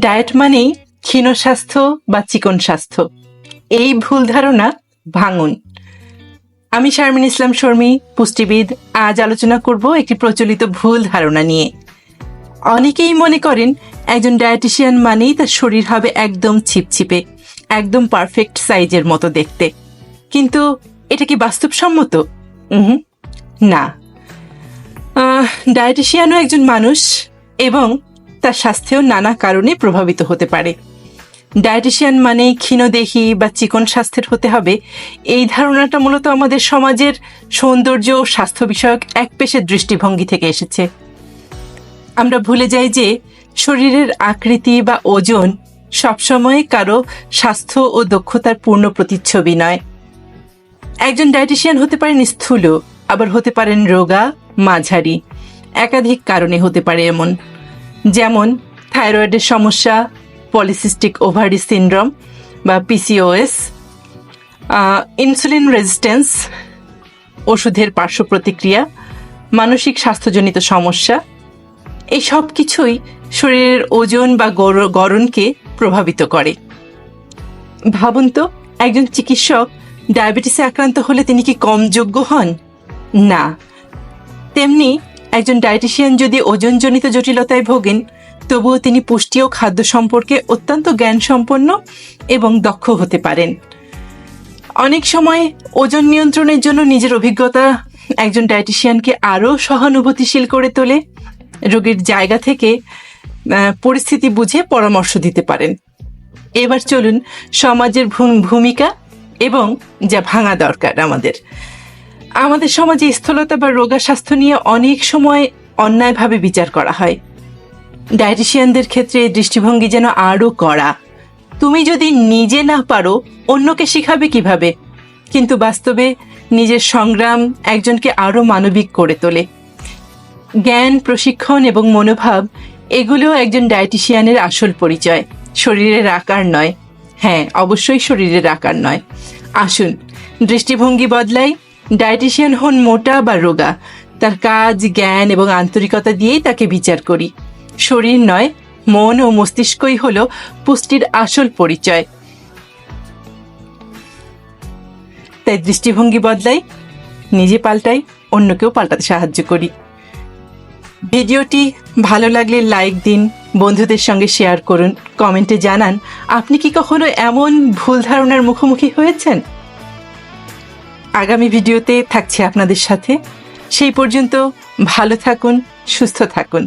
Diet মানেই ক্ষীণ স্বাস্থ্য বা চিকন স্বাস্থ্য। এই ভুল ধারণা ভাঙুন। আমি শারমিন ইসলাম শর্মী, পুষ্টিবিদ। আজ আলোচনা করব একটি প্রচলিত ভুল ধারণা নিয়ে। অনেকেই মনে করেন, একজন ডায়েটিশিয়ান মানেই তার শরীর হবে একদম ছিপছিপে, একদম পারফেক্ট সাইজের মতো দেখতে। কিন্তু এটা কি বাস্তবসম্মত? না। ডায়েটিশিয়ানও একজন মানুষ এবং তার স্বাস্থ্যেও নানা কারণে প্রভাবিত হতে পারে। ডায়েটিশিয়ান মানে ক্ষীণদেহী বা চিকন স্বাস্থ্যের হতে হবে। এই ধারণাটা মূলত আমাদের সমাজের সৌন্দর্য ও স্বাস্থ্য বিষয়ক এক পেশের দৃষ্টিভঙ্গি থেকে এসেছে। আমরা ভুলে যাই যে শরীরের আকৃতি বা ওজন সবসময় কারও স্বাস্থ্য ও দক্ষতার পূর্ণ প্রতিচ্ছবি নয়। একজন ডায়েটিশিয়ান হতে পারেন স্থূল, আবার হতে পারেন রোগা, মাঝারি। একাধিক কারণে হতে পারে এমন। যেমন, থাইরয়েডের সমস্যা, পলিসিস্টিক ওভারি সিনড্রোম বা পিসিওএস ইনসুলিন রেজিস্ট্যান্স, ওষুধের পার্শ্ব প্রতিক্রিয়া, মানসিক স্বাস্থ্যজনিত সমস্যা, এই সব কিছুই শরীরের ওজন বা গড়নকে প্রভাবিত করে। ভাবুন তো, একজন চিকিৎসক ডায়াবেটিসে আক্রান্ত হলে তিনি কি কম যোগ্য হন? না। তেমনি একজন ডায়েটিশিয়ান যদি ওজনজনিত জটিলতায় ভোগেন, তবুও তিনি পুষ্টি ও খাদ্য সম্পর্কে অত্যন্ত জ্ঞান সম্পন্ন এবং দক্ষ হতে পারেন। অনেক সময় ওজন নিয়ন্ত্রণের জন্য নিজের অভিজ্ঞতা একজন ডায়েটিশিয়ানকে আরও সহানুভূতিশীল করে তোলে, রোগীর জায়গা থেকে পরিস্থিতি বুঝে পরামর্শ দিতে পারেন। এবার চলুন সমাজের ভূমিকা এবং যা ভাঙা দরকার আমাদের। আমাদের সমাজে স্থূলতা বা রোগা স্বাস্থ্য নিয়ে অনেক সময় অন্যায়ভাবে বিচার করা হয়। ডায়েটিশিয়ানদের ক্ষেত্রে দৃষ্টিভঙ্গি যেন আরও কড়া। তুমি যদি নিজে না পারো, অন্যকে শিখাবে কীভাবে? কিন্তু বাস্তবে নিজের সংগ্রাম একজনকে আরও মানবিক করে তোলে। জ্ঞান, প্রশিক্ষণ এবং মনোভাব এগুলো একজন ডায়েটিশিয়ানের আসল পরিচয়। শরীরের আকার নয়। হ্যাঁ অবশ্যই শরীরের আকার নয়। আসুন, দৃষ্টিভঙ্গি বদলাই ডায়েটিশিয়ান হন মোটা বা রোগা। তার কাজ, জ্ঞান এবং আন্তরিকতা দিয়েই তাকে বিচার করি। শরীর নয়, মন ও মস্তিষ্কই হল পুষ্টির আসল পরিচয়। তাই দৃষ্টিভঙ্গি বদলাই, নিজে পাল্টাই, অন্যকেও পাল্টাতে সাহায্য করি। ভিডিওটি ভালো লাগলে লাইক দিন, বন্ধুদের সঙ্গে শেয়ার করুন, কমেন্টে জানান, আপনি কি কখনো এমন ভুল ধারণার মুখোমুখি হয়েছেন? আগামী ভিডিওতে থাকছি আপনাদের সাথে। সেই পর্যন্ত ভালো থাকুন সুস্থ থাকুন।